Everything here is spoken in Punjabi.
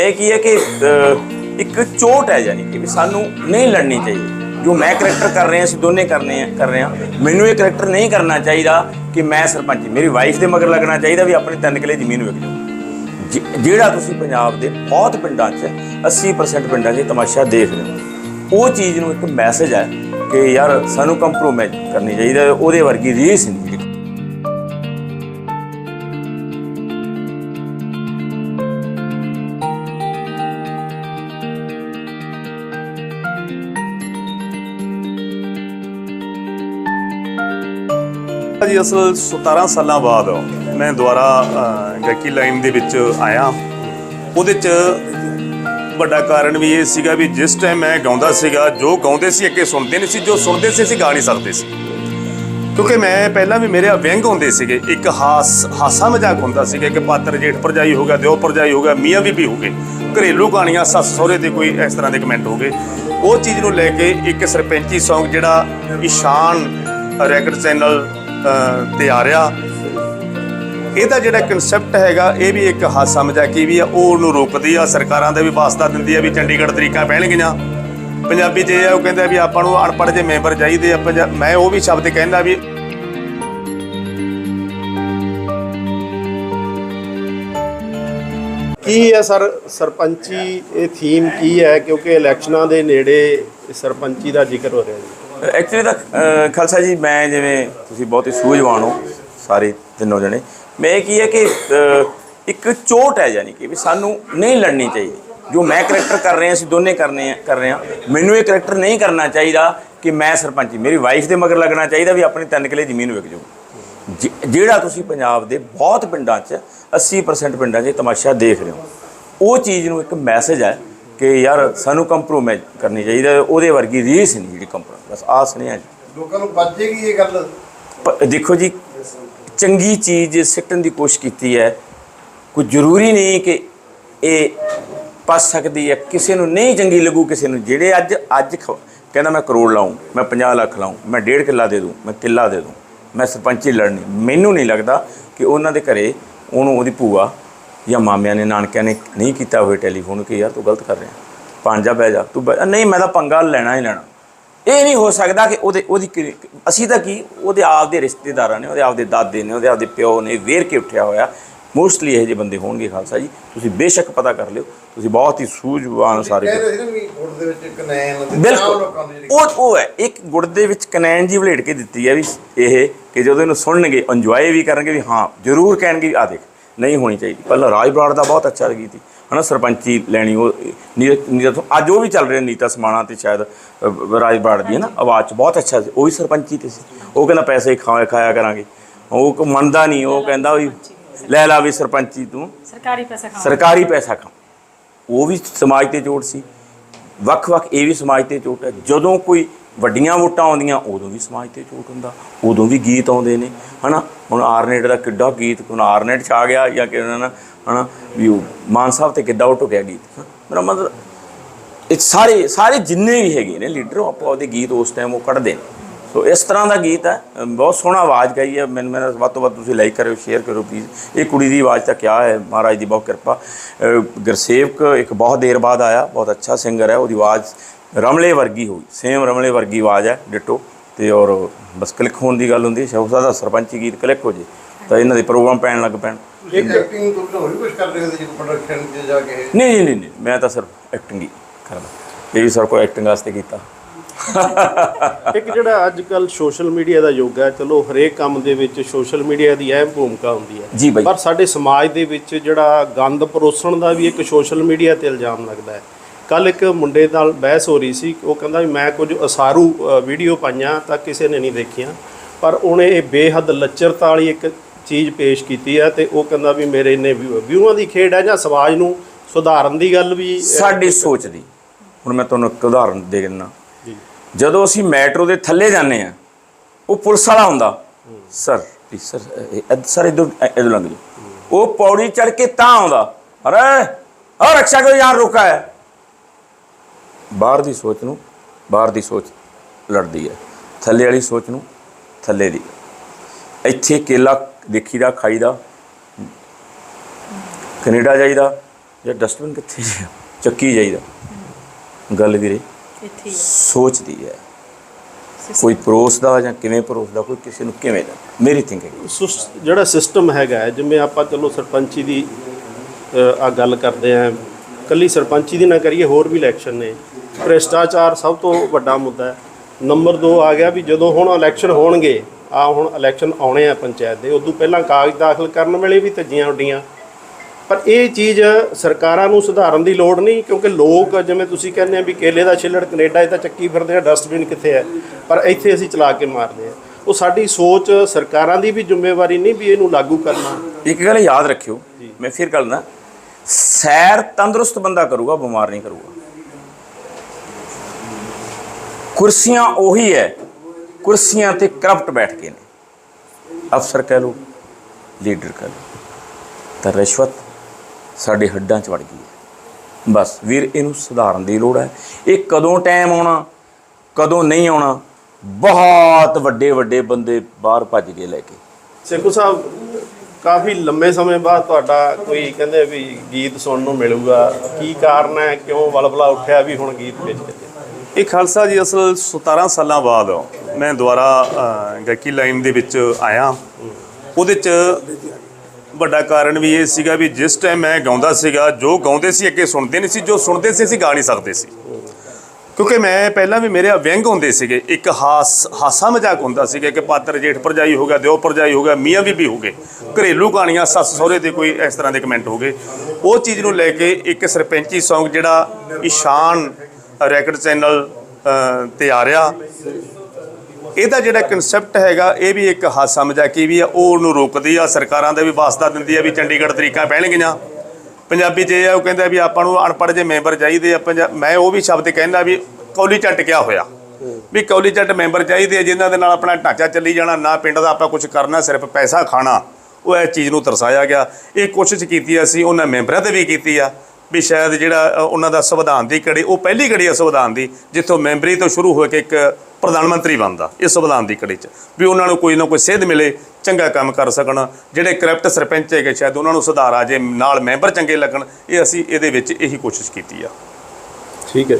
ਇਹ ਕੀ ਹੈ ਕਿ ਅਹ, ਇੱਕ ਚੋਟ ਹੈ ਯਾਨੀ ਕਿ ਵੀ ਸਾਨੂੰ ਨਹੀਂ ਲੜਨੀ ਚਾਹੀਦੀ। ਜੋ ਮੈਂ ਕਰੈਕਟਰ ਕਰ ਰਹੇ ਹਾਂ ਅਸੀਂ ਦੋਨੇ ਕਰਨੇ ਆ ਕਰ ਰਹੇ ਹਾਂ। ਮੈਨੂੰ ਇਹ ਕਰੈਕਟਰ ਨਹੀਂ ਕਰਨਾ ਚਾਹੀਦਾ ਕਿ ਮੈਂ ਸਰਪੰਚ ਮੇਰੀ ਵਾਈਫ ਦੇ ਮਗਰ ਲੱਗਣਾ ਚਾਹੀਦਾ ਵੀ ਆਪਣੇ ਤਿੰਨ ਕਿਲੇ ਜ਼ਮੀਨ ਵਿਕ ਜਾਓ। ਜਿ- ਜਿਹੜਾ ਤੁਸੀਂ ਪੰਜਾਬ ਦੇ ਬਹੁਤ ਪਿੰਡਾਂ 'ਚ 80% ਪਿੰਡਾਂ 'ਚ ਇਹ ਤਮਾਸ਼ਾ ਦੇਖ ਰਹੇ ਹੋ ਉਹ ਚੀਜ਼ ਨੂੰ ਇੱਕ ਮੈਸੇਜ ਹੈ ਕਿ ਯਾਰ ਸਾਨੂੰ ਕੰਪਰੋਮਾਈਜ਼ ਕਰਨੀ ਚਾਹੀਦੀ ਹੈ। ਉਹਦੇ ਵਰਗੀ ਰੀਸ ਨਹੀਂ। ਜੀ, ਅਸਲ 17 ਸਾਲਾਂ ਬਾਅਦ ਮੈਂ ਦੁਬਾਰਾ ਗਾਇਕੀ ਲਾਈਨ ਦੇ ਵਿੱਚ ਆਇਆ। ਉਹਦੇ 'ਚ ਵੱਡਾ ਕਾਰਨ ਵੀ ਇਹ ਸੀਗਾ ਵੀ ਜਿਸ ਟਾਈਮ ਮੈਂ ਗਾਉਂਦਾ ਸੀਗਾ, ਜੋ ਗਾਉਂਦੇ ਸੀ, ਅੱਗੇ ਸੁਣਦੇ ਨਹੀਂ ਸੀ, ਜੋ ਸੁਣਦੇ ਸੀ, ਅਸੀਂ ਗਾ ਨਹੀਂ ਸਕਦੇ ਸੀ। ਕਿਉਂਕਿ ਮੈਂ ਪਹਿਲਾਂ ਵੀ ਮੇਰੇ ਵਿਅੰਗ ਹੁੰਦੇ ਸੀਗੇ। ਇੱਕ ਹਾਸ, ਹਾਸਾ ਮਜ਼ਾਕ ਹੁੰਦਾ ਸੀਗਾ ਕਿ ਪਾਤਰ ਜੇਠ ਪਰਜਾਈ ਹੋ ਗਿਆ, ਦਿਓ ਪਰਜਾਈ ਹੋ ਗਿਆ, ਮੀਆਂ ਬੀਬੀ ਹੋ ਗਏ, ਘਰੇਲੂ ਕਹਾਣੀਆਂ, ਸੱਸ ਸਹੁਰੇ ਤੇ ਕੋਈ ਇਸ ਤਰ੍ਹਾਂ ਦੇ ਕਮੈਂਟ ਹੋ ਗਏ। ਉਹ ਚੀਜ਼ ਨੂੰ ਲੈ ਕੇ ਇੱਕ ਸਰਪੰਚੀ Song ਜਿਹੜਾ, ਇਸ਼ਾਨ ਰੈਕਡ ਚੈਨਲ ਤੇ ਆ ਰਿਹਾ। ਇਹਦਾ ਜਿਹੜਾ ਕਨਸੈਪਟ ਹੈਗਾ, ਇਹ ਵੀ ਇੱਕ ਹਾਸਾ ਮਜ਼ਾਕੀ ਵੀ ਆ। ਉਹ ਉਹਨੂੰ ਰੋਕਦੀ ਆ, ਸਰਕਾਰਾਂ ਦੇ ਵੀ ਵਾਸਤਾ ਦਿੰਦੀ ਆ ਵੀ ਚੰਡੀਗੜ੍ਹ ਤਰੀਕਾ ਪਹਿਣਗੀਆਂ ਪੰਜਾਬੀ 'ਚ ਇਹ ਆ ਉਹ ਕਹਿੰਦੇ ਵੀ ਆਪਾਂ ਨੂੰ ਅਨਪੜ੍ਹ ਜੇ ਮੈਂਬਰ ਚਾਹੀਦੇ ਆ, ਪੰਜਾ- ਮੈਂ ਉਹ ਵੀ ਸ਼ਬਦ ਕਹਿੰਦਾ ਵੀ ਕੀ ਹੈ ਸਰ, ਸਰਪੰਚੀ, ਇਹ ਥੀਮ ਕੀ ਹੈ? ਕਿਉਂਕਿ ਇਲੈਕਸ਼ਨਾਂ ਦੇ ਨੇੜੇ ਸਰਪੰਚੀ ਦਾ ਜ਼ਿਕਰ ਹੋ ਰਿਹਾ ਜੀ। ਐਕਚੁਅਲੀ ਤਾਂ ਖਾਲਸਾ ਜੀ, ਮੈਂ ਜਿਵੇਂ ਤੁਸੀਂ ਬਹੁਤ ਹੀ ਸੂਝਵਾਨ ਹੋ, ਸਾਰੇ ਤਿੰਨੋਂ ਜਣੇ, ਮੈਂ ਇਹ ਕੀ ਹੈ ਕਿ ਇੱਕ ਚੋਟ ਹੈ ਯਾਨੀ ਕਿ ਵੀ ਸਾਨੂੰ ਨਹੀਂ ਲੜਨੀ ਚਾਹੀਦੀ। ਜੋ ਮੈਂ ਕਰੈਕਟਰ ਕਰ ਰਹੇ ਹਾਂ ਅਸੀਂ ਦੋਨੇ ਕਰਨੇ ਆ ਕਰ ਰਹੇ ਹਾਂ। ਮੈਨੂੰ ਇਹ ਕਰੈਕਟਰ ਨਹੀਂ ਕਰਨਾ ਚਾਹੀਦਾ ਕਿ ਮੈਂ ਸਰਪੰਚੀ, ਮੇਰੀ ਵਾਈਫ ਦੇ ਮਗਰ ਲੱਗਣਾ ਚਾਹੀਦਾ ਵੀ ਆਪਣੀ ਤਿੰਨ ਕਿਲੇ ਜ਼ਮੀਨ ਵਿਕ ਜਾਊ। ਜਿ- ਜਿਹੜਾ ਤੁਸੀਂ ਪੰਜਾਬ ਦੇ ਬਹੁਤ ਪਿੰਡਾਂ 'ਚ 80% ਪਿੰਡਾਂ 'ਚ ਤਮਾਸ਼ਾ ਦੇਖ ਰਹੇ ਹੋ। ਉਹ ਚੀਜ਼ ਨੂੰ ਇੱਕ ਮੈਸੇਜ ਹੈ ਕਿ ਯਾਰ ਸਾਨੂੰ ਕੰਪਰੋਮਾਈਜ਼ ਕਰਨੀ ਚਾਹੀਦਾ ਉਹਦੇ ਵਰਗੀ ਰੀਸ ਨਹੀਂ ਜਿਹੜੀ ਕੰਪਰੋਮਾਈਜ਼ ਬਸ ਆਹ ਸੁਣਿਆ ਜੀ। ਲੋਕਾਂ ਨੂੰ ਵੱਜੇਗੀ ਇਹ ਗੱਲ। ਪ- ਦੇਖੋ ਜੀ ਚੰਗੀ ਚੀਜ਼ ਸਿੱਟਣ ਦੀ ਕੋਸ਼ਿਸ਼ ਕੀਤੀ ਹੈ। ਕੋਈ ਜ਼ਰੂਰੀ ਨਹੀਂ ਕਿ ਇਹ ਪਸ ਸਕਦੀ ਹੈ। ਕਿਸੇ ਨੂੰ ਨਹੀਂ ਚੰਗੀ ਲੱਗੂ ਕਿਸੇ ਨੂੰ ਜਿਹੜੇ ਅੱਜ ਅੱਜ ਖ- ਕਹਿੰਦਾ ਮੈਂ ਕਰੋੜ ਲਾਉਂ ਮੈਂ 50 ਲੱਖ ਲਾਉਂ ਮੈਂ ਡੇਢ ਕਿੱਲਾ ਦੇ ਦੂੰ ਮੈਂ ਕਿੱਲਾ ਦੇ ਦੂੰ ਮੈਂ ਸਰਪੰਚੀ ਲੜਨੀ। ਮੈਨੂੰ ਨਹੀਂ ਲੱਗਦਾ ਕਿ ਉਹਨਾਂ ਦੇ ਘਰੇ ਉਹਨੂੰ ਉਹਦੀ ਭੂਆ ਜਾਂ ਮਾਮਿਆਂ ਨੇ ਨਾਨਕਿਆਂ ਨੇ ਨਹੀਂ ਕੀਤਾ ਹੋਵੇ ਟੈਲੀਫੋਨ ਕਿ ਯਾਰ ਤੂੰ ਗਲਤ ਕਰ ਰਿਹਾ। ਪੰਜ ਜਾ ਬਹਿ ਜਾ ਤੂੰ ਬਹਿ- ਨਹੀਂ ਮੈਂ ਤਾਂ ਪੰਗਾ ਲੈਣਾ ਹੀ ਲੈਣਾ। ਇਹ ਨਹੀਂ ਹੋ ਸਕਦਾ ਕਿ ਉਹਦੇ ਉਹਦੀ ਅਸੀਂ ਤਾਂ ਕੀ ਉਹਦੇ ਆਪ ਦੇ ਰਿਸ਼ਤੇਦਾਰਾਂ ਨੇ ਉਹਦੇ ਆਪ ਦੇ ਦਾਦੇ ਨੇ ਉਹਦੇ ਆਪ ਦੇ ਪਿਓ ਨੇ ਵੇਰ ਕੇ ਉੱਠਿਆ ਹੋਇਆ। ਮੋਸਟਲੀ ਇਹ ਜਿਹੇ ਬੰਦੇ ਹੋਣਗੇ ਖਾਲਸਾ ਜੀ। ਤੁਸੀਂ ਬੇਸ਼ੱਕ ਪਤਾ ਕਰ ਲਿਓ ਤੁਸੀਂ ਬਹੁਤ ਹੀ ਸੂਝਵਾਨ ਸਾਰੇ ਬਿਲਕੁਲ। ਉਹ ਉਹ ਹੈ ਇੱਕ ਗੁੜ ਦੇ ਵਿੱਚ ਕਨੈਨ ਜੀ ਵਲੇਟ ਕੇ ਦਿੱਤੀ ਹੈ ਵੀ ਇਹ ਕਿ ਜਦੋਂ ਇਹਨੂੰ ਸੁਣਨਗੇ ਇੰਜੋਏ ਵੀ ਕਰਨਗੇ ਵੀ ਹਾਂ ਜ਼ਰੂਰ ਕਹਿਣਗੇ ਵੀ ਆ ਦੇਖ ਨਹੀਂ ਹੋਣੀ ਚਾਹੀਦੀ। ਪਹਿਲਾਂ ਰਾਜ ਬਰਾੜ ਦਾ ਬਹੁਤ ਅੱਛਾ ਲੱਗੀ ਸੀ। ਹਨਾ ਸਰਪੰਚੀ ਲੈਣੀ ਉਹ ਨੀ- ਨੀਤਾ ਤੋਂ ਅੱਜ ਉਹ ਵੀ ਚੱਲ ਰਿਹਾ ਨੀਤਾ ਸਮਾਣਾ ਤੇ ਸ਼ਾਇਦ ਅ, ਰਾਜ ਬਰਾੜ ਦੀ ਹੈ ਨਾ ਆਵਾਜ਼ 'ਚ ਬਹੁਤ ਅੱਛਾ ਸੀ ਉਹ ਵੀ ਸਰਪੰਚੀ ਤੇ ਸੀ। ਉਹ ਕਹਿੰਦਾ ਪੈਸੇ ਖਾਇਆ ਖਾਇਆ ਕਰਾਂਗੇ। ਉਹ ਮੰਨਦਾ ਨਹੀਂ ਉਹ ਕਹਿੰਦਾ ਵੀ ਲੈ ਲਾ ਵੀ ਸਰਪੰਚੀ ਤੂੰ। ਸਰਕਾਰੀ ਪੈਸਾ ਖਾਣਾ ਸਰਕਾਰੀ ਪੈਸਾ ਖਾ। ਉਹ ਵੀ ਸਮਾਜ ਤੇ ਚੋਟ ਸੀ। ਵੱਖ-ਵੱਖ ਇਹ ਵੀ ਸਮਾਜ ਤੇ ਚੋਟ ਹੈ। ਜਦੋਂ ਕੋਈ ਵੱਡੀਆਂ ਵੋਟਾਂ ਆਉਂਦੀਆਂ, ਉਦੋਂ ਵੀ ਸਮਾਜ ਤੇ ਝੂਠ ਹੁੰਦਾ, ਉਦੋਂ ਵੀ ਗੀਤ ਆਉਂਦੇ ਨੇ, ਹਨਾ? ਹੁਣ ਆਰਨੇਟ ਦਾ ਕਿੱਡਾ ਗੀਤ, ਹੁਣ ਆਰਨੇਟ ਚ ਆ ਗਿਆ ਜਾਂ ਕਿ ਨਾ ਹਨਾ? ਵੀ ਉਹ ਮਾਨ ਸਾਹਿਬ ਤੇ ਕਿੱਡਾ ਉਹ ਗਿਆ ਗੀਤ ਮੇਰਾ ਮਤਲਬ, ਇਹ ਸਾਰੇ ਸਾਰੇ ਜਿੰਨੇ ਵੀ ਹੈਗੇ ਨੇ ਲੀਡਰ, ਉਹ ਆਪੋ ਆਪਦੇ ਗੀਤ ਉਸ ਟਾਈਮ ਉਹ ਕੱਢਦੇ ਨੇ। ਸੋ ਇਸ ਤਰ੍ਹਾਂ ਦਾ ਗੀਤ ਹੈ, ਬਹੁਤ ਸੋਹਣਾ ਆਵਾਜ਼ ਗਾਈ ਹੈ, ਮੈਨੂੰ ਮੇਰਾ ਵੱਧ ਤੋਂ ਵੱਧ ਤੁਸੀਂ ਲਾਈਕ ਕਰਿਓ, ਸ਼ੇਅਰ ਕਰਿਓ ਪਲੀਜ਼ ਇਹ ਕੁੜੀ ਦੀ ਆਵਾਜ਼ ਤਾਂ ਕਿਆ ਹੈ, ਮਹਾਰਾਜ ਦੀ ਬਹੁਤ ਕਿਰਪਾ। ਗੁਰਸੇਵਕ ਇੱਕ ਬਹੁਤ ਦੇਰ ਬਾਅਦ ਆਇਆ, ਬਹੁਤ ਅੱਛਾ ਸਿੰਗਰ ਹੈ, ਉਹਦੀ ਆਵਾਜ਼ ਰਮਲੇ ਵਰਗੀ ਹੋਈ ਸੇਮ ਰਮਲੇ ਵਰਗੀ ਆਵਾਜ਼ ਹੈ ਡਿਟੋ। ਤੇ ਔਰ ਬਸ ਕਲਿੱਕ ਹੋਣ ਦੀ ਗੱਲ ਹੁੰਦੀ ਸ਼ੌਕਸਾ ਦਾ ਸਰਪੰਚੀ ਗੀਤ ਕਲਿੱਕ ਹੋ ਜੇ ਤਾਂ ਇਹਨਾਂ ਦੇ ਪ੍ਰੋਗਰਾਮ ਪੈਣ ਲੱਗ ਪੈਣ। ਤੁਸੀਂ ਐਕਟਿੰਗ ਤੋਂ ਹੋਰ ਵੀ ਕੁਝ ਕਰ ਰਹੇ ਹੋ ਜੀ ਪ੍ਰੋਡਕਸ਼ਨ 'ਚ ਜਾ ਕੇ? ਨਹੀਂ ਨਹੀਂ ਨਹੀਂ ਮੈਂ ਤਾਂ ਸਿਰਫ ਐਕਟਿੰਗ ਹੀ ਕਰਦਾ ਇਹ ਵੀ ਸਰ ਕੋਈ ਐਕਟਿੰਗ ਵਾਸਤੇ ਕੀਤਾ। ਇੱਕ ਜਿਹੜਾ ਅੱਜ ਕੱਲ ਸੋਸ਼ਲ ਮੀਡੀਆ ਦਾ ਯੁੱਗ ਹੈ ਚਲੋ ਹਰੇਕ ਕੰਮ ਦੇ ਵਿੱਚ ਸੋਸ਼ਲ ਮੀਡੀਆ ਦੀ ਅਹਿਮ ਭੂਮਿਕਾ ਹੁੰਦੀ ਹੈ। ਜੀ ਬਾਈ। ਪਰ ਸਾਡੇ ਸਮਾਜ ਦੇ ਵਿੱਚ ਜਿਹੜਾ ਗੰਦ ਪਰੋਸਣ ਦਾ ਵੀ ਇੱਕ ਸੋਸ਼ਲ ਮੀਡੀਆ ਤੇ ਇਲਜ਼ਾਮ ਲੱਗਦਾ ਹੈ। ਕੱਲ ਇੱਕ ਮੁੰਡੇ ਨਾਲ ਬਹਿਸ ਹੋ ਰਹੀ ਸੀ ਉਹ ਕਹਿੰਦਾ ਵੀ ਮੈਂ ਕੁਝ ਅਸਾਰੂ ਵੀਡੀਓ ਪਾਈਆਂ ਤਾਂ ਕਿਸੇ ਨੇ ਨਹੀਂ ਦੇਖੀਆਂ। ਪਰ ਉਹਨੇ ਇਹ ਬੇਹੱਦ ਲੱਚਰਤਾ ਵਾਲੀ ਇੱਕ ਚੀਜ਼ ਪੇਸ਼ ਕੀਤੀ ਹੈ ਤੇ ਉਹ ਕਹਿੰਦਾ ਵੀ ਮੇਰੇ ਇੰਨੇ ਵਿਊ ਵਿਊਆਂ ਦੀ ਖੇਡ ਹੈ ਜਾਂ ਸਮਾਜ ਨੂੰ ਸੁਧਾਰਨ ਦੀ ਗੱਲ ਵੀ ਸਾਡੀ ਸੋਚ ਦੀ। ਹੁਣ ਮੈਂ ਤੁਹਾਨੂੰ ਇੱਕ ਉਦਾਹਰਨ ਦੇ ਦਿੰਦਾ। ਜਦੋਂ ਅਸੀਂ ਮੈਟਰੋ ਦੇ ਥੱਲੇ ਜਾਂਦੇ ਆ ਉਹ ਪੁਲਿਸ ਵਾਲਾ ਹੁੰਦਾ। ਸਰ ਸਰ ਸਰ ਲੰਘ ਜੀ ਉਹ ਪੌੜੀ ਚੜ ਕੇ ਤਾਂ ਆਉਂਦਾ। ਅਰੇ ਆ ਰਕਸ਼ਾ ਕੋ ਯਾਰ ਰੁਕਾ ਹੈ? ਬਾਹਰ ਦੀ ਸੋਚ ਨੂੰ ਬਾਹਰ ਦੀ ਸੋਚ ਲੜਦੀ ਹੈ। ਥੱਲੇ ਵਾਲੀ ਸੋਚ ਨੂੰ ਥੱਲੇ ਦੀ। ਇੱਥੇ ਕੇਲਾ ਦੇਖੀਦਾ ਖਾਈਦਾ ਕੈਨੇਡਾ ਜਾਈਦਾ ਯਾਰ ਡਸਟਬਿਨ ਕਿੱਥੇ ਜੀ? ਚੱਕੀ ਜਾਈਦਾ। ਗੱਲ ਵੀਰੇ ਇੱਥੇ ਹੀ ਸੋਚ ਦੀ ਹੈ। ਕੋਈ ਪਰੋਸਦਾ ਜਾਂ ਕਿਵੇਂ ਪਰੋਸਦਾ ਕੋਈ ਕਿਸੇ ਨੂੰ ਕਿਵੇਂ ਦਾ ਮੇਰੀ ਥਿੰਕਿੰਗ ਸੁਸ- ਜਿਹੜਾ ਸਿਸਟਮ ਹੈਗਾ ਜਿਵੇਂ ਆਪਾਂ ਚਲੋ ਸਰਪੰਚੀ ਦੀ ਆ ਗੱਲ ਕਰਦੇ ਆ ਕੱਲੀ ਸਰਪੰਚੀ ਦੀ ਨਾ ਕਰੀਏ ਹੋਰ ਵੀ ਇਲੈਕਸ਼ਨ ਨੇ। ਭ੍ਰਿਸ਼ਟਾਚਾਰ ਸਭ ਤੋਂ ਵੱਡਾ ਮੁੱਦਾ ਹੈ। ਨੰਬਰ 2 ਆ ਗਿਆ ਵੀ ਜਦੋਂ ਹੁਣ ਇਲੈਕਸ਼ਨ ਹੋਣਗੇ ਆ ਹੁਣ ਇਲੈਕਸ਼ਨ ਆਉਣੇ ਆ ਪੰਚਾਇਤ ਦੇ। ਉਦੋਂ ਪਹਿਲਾਂ ਕਾਗਜ਼ ਦਾਖਲ ਕਰਨ ਵੇਲੇ ਵੀ ਧੱਜੀਆਂ ਉੱਡੀਆਂ। ਪਰ ਇਹ ਚੀਜ਼ ਸਰਕਾਰਾਂ ਨੂੰ ਸੁਧਾਰਨ ਦੀ ਲੋੜ ਨਹੀਂ ਕਿਉਂਕਿ ਲੋਕ ਜਿਵੇਂ ਤੁਸੀਂ ਕਹਿੰਦੇ ਆ ਵੀ ਕੇਲੇ ਦਾ ਛਿੱਲੜ ਕੈਨੇਡਾ 'ਚ ਤਾਂ ਚੱਕੀ ਫਿਰਦੇ ਆ ਡਸਟਬਿਨ ਕਿੱਥੇ ਹੈ? ਪਰ ਇੱਥੇ ਅਸੀਂ ਚਲਾ ਕੇ ਮਾਰਦੇ ਆ। ਉਹ ਸਾਡੀ ਸੋਚ ਸਰਕਾਰਾਂ ਦੀ ਵੀ ਜ਼ਿੰਮੇਵਾਰੀ ਨਹੀਂ ਵੀ ਇਹਨੂੰ ਲਾਗੂ ਕਰਨਾ। ਇੱਕ ਗੱਲ ਯਾਦ ਰੱਖਿਓ। ਮੈਂ ਫਿਰ ਗੱਲ ਨਾ ਸੈਰ ਤੰਦਰੁਸਤ ਬੰਦਾ ਕਰੂਗਾ, ਬਿਮਾਰ ਨਹੀਂ ਕਰੂਗਾ। ਕੁਰਸੀਆਂ ਉਹੀ ਹੈ ਕੁਰਸੀਆਂ ਤੇ ਕਰਪਟ ਬੈਠ ਕੇ ਨੇ। ਅਫਸਰ ਕਹਿ ਲਓ, ਲੀਡਰ ਕਹਿ ਲਓ, ਤਾਂ ਰਿਸ਼ਵਤ ਸਾਡੇ ਹੱਡਾਂ 'ਚ ਵੜ ਗਈ ਹੈ ਬਸ ਵੀਰ, ਇਹਨੂੰ ਸੁਧਾਰਨ ਦੀ ਲੋੜ ਹੈ ਇਹ ਕਦੋਂ ਟਾਈਮ ਆਉਣਾ, ਕਦੋਂ ਨਹੀਂ ਆਉਣਾ, ਬਹੁਤ ਵੱਡੇ ਵੱਡੇ ਬੰਦੇ ਬਾਹਰ ਭੱਜ ਗਏ ਲੈ ਕੇ। ਸੇਖੂ ਸਾਹਿਬ ਕਾਫੀ ਲੰਬੇ ਸਮੇਂ ਬਾਅਦ ਤੁਹਾਡਾ ਕੋਈ ਕਹਿੰਦੇ ਵੀ ਗੀਤ ਸੁਣਨ ਨੂੰ ਮਿਲੂਗਾ। ਕੀ ਕਾਰਨ ਹੈ? ਕਿਉਂ ਵਲਵਲਾ ਉੱਠਿਆ ਵੀ ਹੁਣ ਗੀਤ ਵਿੱਚ? ਇਹ ਖਾਲਸਾ ਜੀ, ਅਸਲ 17 ਸਾਲਾਂ ਬਾਅਦ ਮੈਂ ਦੁਬਾਰਾ ਗਾਇਕੀ ਲਾਈਨ ਦੇ ਵਿੱਚ ਆਇਆ। ਉਹਦੇ 'ਚ ਵੱਡਾ ਕਾਰਨ ਵੀ ਇਹ ਸੀਗਾ ਵੀ ਜਿਸ ਟਾਈਮ ਮੈਂ ਗਾਉਂਦਾ ਸੀਗਾ, ਜੋ ਗਾਉਂਦੇ ਸੀ ਅੱਗੇ ਸੁਣਦੇ ਨਹੀਂ ਸੀ, ਜੋ ਸੁਣਦੇ ਸੀ, ਅਸੀਂ ਗਾ ਨਹੀਂ ਸਕਦੇ ਸੀ। ਕਿਉਂਕਿ ਮੈਂ ਪਹਿਲਾਂ ਵੀ ਮੇਰੇ ਵਿਅੰਗ ਹੁੰਦੇ ਸੀਗੇ, ਇੱਕ ਹਾਸ, ਹਾਸਾ ਮਜ਼ਾਕ ਹੁੰਦਾ ਸੀਗਾ, ਕਿ ਪਾਤਰ ਜੇਠ ਭਰਜਾਈ ਹੋ ਗਿਆ, ਦਿਓ ਭਰਜਾਈ ਹੋ ਗਿਆ, ਮੀਆਂ ਬੀਬੀ ਹੋ ਗਏ, ਘਰੇਲੂ ਕਹਾਣੀਆਂ ਸੱਸ ਸਹੁਰੇ 'ਤੇ ਕੋਈ ਇਸ ਤਰ੍ਹਾਂ ਦੇ ਕਮੈਂਟ ਹੋ ਗਏ। ਉਹ ਚੀਜ਼ ਨੂੰ ਲੈ ਕੇ ਇੱਕ ਸਰਪੰਚੀ Song ਜਿਹੜਾ ਇਸ਼ਾਨ ਰੈਕਡ ਚੈਨਲ ਤੇ ਆ ਰਿਹਾ। ਇਹਦਾ ਜਿਹੜਾ ਕਨਸੈਪਟ ਹੈਗਾ, ਇਹ ਵੀ ਇੱਕ ਹਾਸਾ ਮਜ਼ਾਕੀ ਵੀ ਆ, ਉਹ ਉਹਨੂੰ ਰੋਕਦੀ ਆ, ਸਰਕਾਰਾਂ ਦਾ ਵੀ ਵਾਸਤਾ ਦਿੰਦੀ ਆ ਵੀ ਚੰਡੀਗੜ੍ਹ ਤਰੀਕਾ ਪਹਿਣਗੀਆਂ ਪੰਜਾਬੀ 'ਚ ਇਹ ਆ, ਉਹ ਕਹਿੰਦਾ ਵੀ ਆਪਾਂ ਨੂੰ ਅਨਪੜ੍ਹ ਜੇ ਮੈਂਬਰ ਚਾਹੀਦੇ ਆ, ਪੰਜਾ- ਮੈਂ ਉਹ ਵੀ ਸ਼ਬਦ ਕਹਿੰਦਾ ਵੀ ਕੌਲੀ ਝੱਟ ਕਿਆ ਹੋਇਆ? ਵੀ ਕੌਲੀ ਝੱਟ ਮੈਂਬਰ ਚਾਹੀਦੇ ਆ, ਜਿਨ੍ਹਾਂ ਦੇ ਨਾਲ ਆਪਣਾ ਢਾਂਚਾ ਚੱਲੀ ਜਾਣਾ, ਨਾ ਪਿੰਡ ਦਾ ਆਪਾਂ ਕੁਝ ਕਰਨਾ, ਸਿਰਫ ਪੈਸਾ ਖਾਣਾ। ਉਹ ਇਸ ਚੀਜ਼ ਨੂੰ ਤਰਸਾਇਆ ਗਿਆ। ਇਹ ਕੋਸ਼ਿਸ਼ ਕੀਤੀ ਅਸੀਂ, ਉਹਨਾਂ ਮੈਂਬਰਾਂ ਤੇ ਵੀ ਕੀਤੀ ਆ। ਵੀ ਸ਼ਾਇਦ ਜਿਹੜਾ ਉਹਨਾਂ ਦਾ ਸੰਵਿਧਾਨ ਦੀ ਕੜੀ ਉਹ ਪਹਿਲੀ ਕੜੀ ਆ ਸੰਵਿਧਾਨ ਦੀ ਜਿੱਥੋਂ ਮੈਂਬਰੀ ਤੋਂ ਸ਼ੁਰੂ ਹੋ ਕੇ ਇੱਕ ਪ੍ਰਧਾਨ ਮੰਤਰੀ ਬਣਦਾ ਇਸ ਸੰਵਿਧਾਨ ਦੀ ਕੜੀ 'ਚ। ਵੀ ਉਹਨਾਂ ਨੂੰ ਕੋਈ ਨਾ ਕੋਈ ਸੇਧ ਮਿਲੇ ਚੰਗਾ ਕੰਮ ਕਰ ਸਕਣ। ਜਿਹੜੇ ਕਰਪਟ ਸਰਪੰਚ ਹੈਗੇ ਸ਼ਾਇਦ ਉਹਨਾਂ ਨੂੰ ਸੁਧਾਰ ਆ ਜੇ ਨਾਲ ਮੈਂਬਰ ਚੰਗੇ ਲੱਗਣ ਇਹ ਅਸੀਂ ਇਹਦੇ ਵਿੱਚ ਇਹੀ ਕੋਸ਼ਿਸ਼ ਕੀਤੀ ਆ। ਠੀਕ ਹੈ।